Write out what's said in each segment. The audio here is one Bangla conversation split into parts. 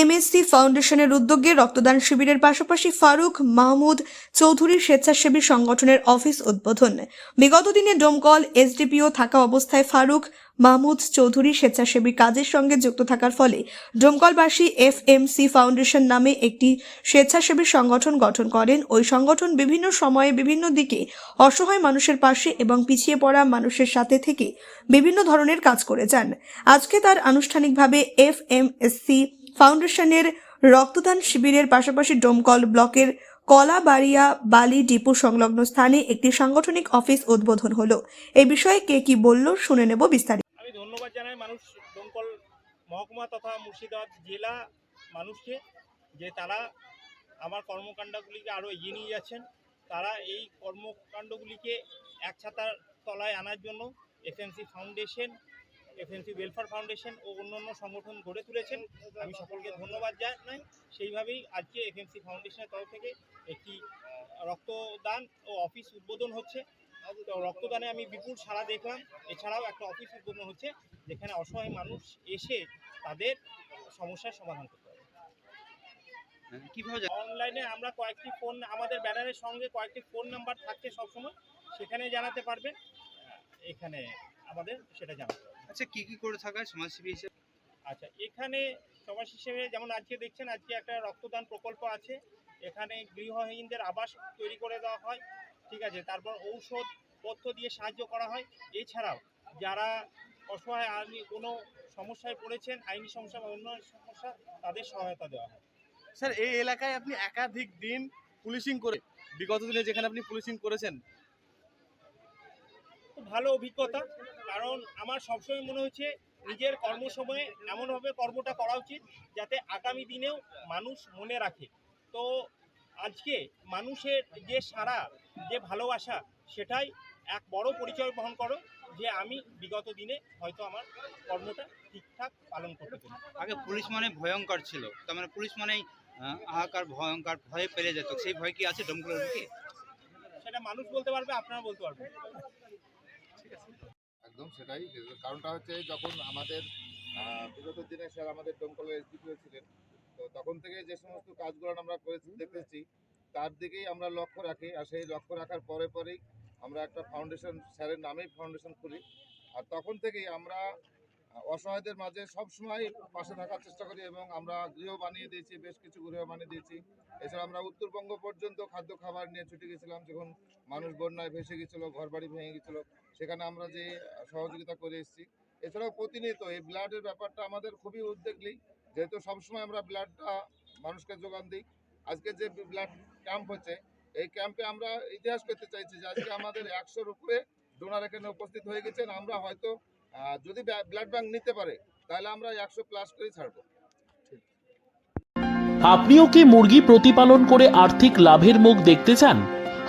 এফএমসি ফাউন্ডেশনের উদ্যোগে রক্তদান শিবিরের পাশাপাশি ফারুক মাহমুদ চৌধুরী স্বেচ্ছাসেবী সংগঠনের অফিস উদ্বোধন। বিগত দিনে ডোমকল এসডিপিও থাকা অবস্থায় ফারুক মাহমুদ চৌধুরী স্বেচ্ছাসেবী কাজের সঙ্গে যুক্ত থাকার ফলে ডোমকলবাসী এফএমসি ফাউন্ডেশন নামে একটি স্বেচ্ছাসেবী সংগঠন গঠন করেন। ওই সংগঠন বিভিন্ন সময়ে বিভিন্ন দিকে অসহায় মানুষের পাশে এবং পিছিয়ে পড়া মানুষের সাথে থেকে বিভিন্ন ধরনের কাজ করে যান। আজকে তার আনুষ্ঠানিকভাবে এফএমএসসি ফাউন্ডেশনের রক্তদান শিবিরের পাশাপাশি ডোমকল ব্লকের কলাবাড়িয়া বালি ডিপো সংলগ্ন স্থানে একটি সাংগঠনিক অফিস উদ্বোধন হলো। এই বিষয়ে কে কি বলল শুনে নেব বিস্তারিত। আমি ধন্যবাদ জানাই মানুষ দমকল মহকুমা তথা মুর্শিদাবাদ জেলা মানুষকে, যে তারা আমার কর্মকাণ্ডগুলিকে আরও এগিয়ে নিয়ে যাচ্ছেন। তারা এই কর্মকাণ্ডগুলিকে এক ছাতার তলায় আনার জন্য FMC foundation FMC welfare foundation ও অন্যান্য সংগঠন গড়ে তুলেছেন। আমি সকলকে ধন্যবাদ জানাই। সেইভাবেই আজকে এফএমসি ফাউন্ডেশনের তরফ থেকে একটি রক্তদান ও অফিস উদ্বোধন হচ্ছে। তো রক্তদানে আমি বিপুল সাড়া দেখলাম। এছাড়াও একটা অফিস উদ্বোধন হচ্ছে যেখানে অসহায় মানুষ এসে তাদের সমস্যার সমাধান করতে পারে হ্যাঁ, কীভাবে অনলাইনে আমরা কয়েকটি ফোন আমাদের ব্যানারের সঙ্গে কয়েকটি ফোন নাম্বার থাকছে সবসময়। সেখানে জানাতে পারবেন। এখানে আমাদের সেটা জানাতে হবে আচ্ছা কি কি করে থাকা সমাজসেবী হিসেবে? আচ্ছা এখানে সমাজ হিসেবে যেমন আজকে দেখছেন আজকে একটা রক্তদান প্রকল্প আছে। এখানে গৃহহীনদের আবাস তৈরি করে দেওয়া হয় ঠিক আছে? তারপর ঔষধ পথ্য দিয়ে সাহায্য করা হয়। এছাড়াও যারা অসহায় আইনি কোনো সমস্যায় পড়েছেন আইনি সমস্যা বা অন্য সমস্যা তাদের সহায়তা দেওয়া হয়। স্যার এই এলাকায় আপনি একাধিক দিন পুলিশিং করে বিগত দিনে যেখানে আপনি পুলিশিং করেছেন খুব ভালো অভিজ্ঞতা কারণ আমার সবসময় মনে হচ্ছে নিজের কর্মসময়ে এমনভাবে কর্মটা করা উচিত যাতে আগামী দিনেও মানুষ মনে রাখে। তো আজকে মানুষের যে সারা যে ভালোবাসা সেটাই এক বড় পরিচয় বহন করো যে আমি বিগত দিনে হয়তো আমার কর্মটা ঠিকঠাক পালন করতে পারি আগে পুলিশ মানে ভয়ঙ্কর ছিল তার মানে পুলিশ মানেই হাহাকার ভয়ঙ্কর ভয়ে পেরে যেত। সেই ভয় কি আছে ডমকলের বুকে সেটা মানুষ বলতে পারবে আপনারা বলতে পারবেন। একদম সেটাই। কারণটা হচ্ছে যখন আমাদের বিগত দিনে স্যার আমাদের দমকলের এসডিপিও ছিলেন তো তখন থেকে যে সমস্ত কাজগুলো আমরা করেছি দেখেছি তার দিকেই আমরা লক্ষ্য রাখি। আর সেই লক্ষ্য রাখার পরে পরেই আমরা একটা ফাউন্ডেশন স্যারের নামেই ফাউন্ডেশন খুলি। আর তখন থেকেই আমরা অসহায়দের মাঝে সবসময় পাশে থাকার চেষ্টা করি এবং আমরা গৃহ বানিয়ে দিয়েছি, বেশ কিছু গৃহ বানিয়ে দিয়েছি। এছাড়া আমরা উত্তরবঙ্গ পর্যন্ত খাদ্য খাবার নিয়ে ছুটে গেছিলাম, যখন মানুষ বন্যায় ভেসে গেছিল ঘর বাড়ি ভেঙে গেছিল, সেখানে আমরা যে সহযোগিতা করে এসেছি। এছাড়াও প্রতিনিয়ত এই ব্লাডের ব্যাপারটা আমাদের খুবই উদ্বেগ নেই, যেহেতু সবসময় আমরা ব্লাডটা মানুষকে যোগান দিই। আজকে যে ব্লাড ক্যাম্প হচ্ছে, এই ক্যাম্পে আমরা ইতিহাস করতে চাইছি যে আজকে আমাদের একশোর উপরে ডোনার এখানে উপস্থিত হয়ে গেছেন। আমরা হয়তো যদি ব্লাড ব্যাংক নিতে পারে, তাহলে আমরা একশো প্লাস করেই ছাড়বো। আপনিও কি মুরগি প্রতিপালন করে আর্থিক লাভের মুখ দেখতে চান?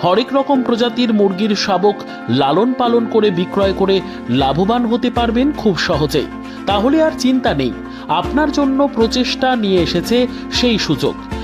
হরেক রকম প্রজাতির মুরগির শাবক লালন পালন করে বিক্রয় করে লাভবান হতে পারবেন খুব সহজেই। তাহলে আর চিন্তা নেই, আপনার জন্য প্রচেষ্টা নিয়ে এসেছে সেই সুযোগ।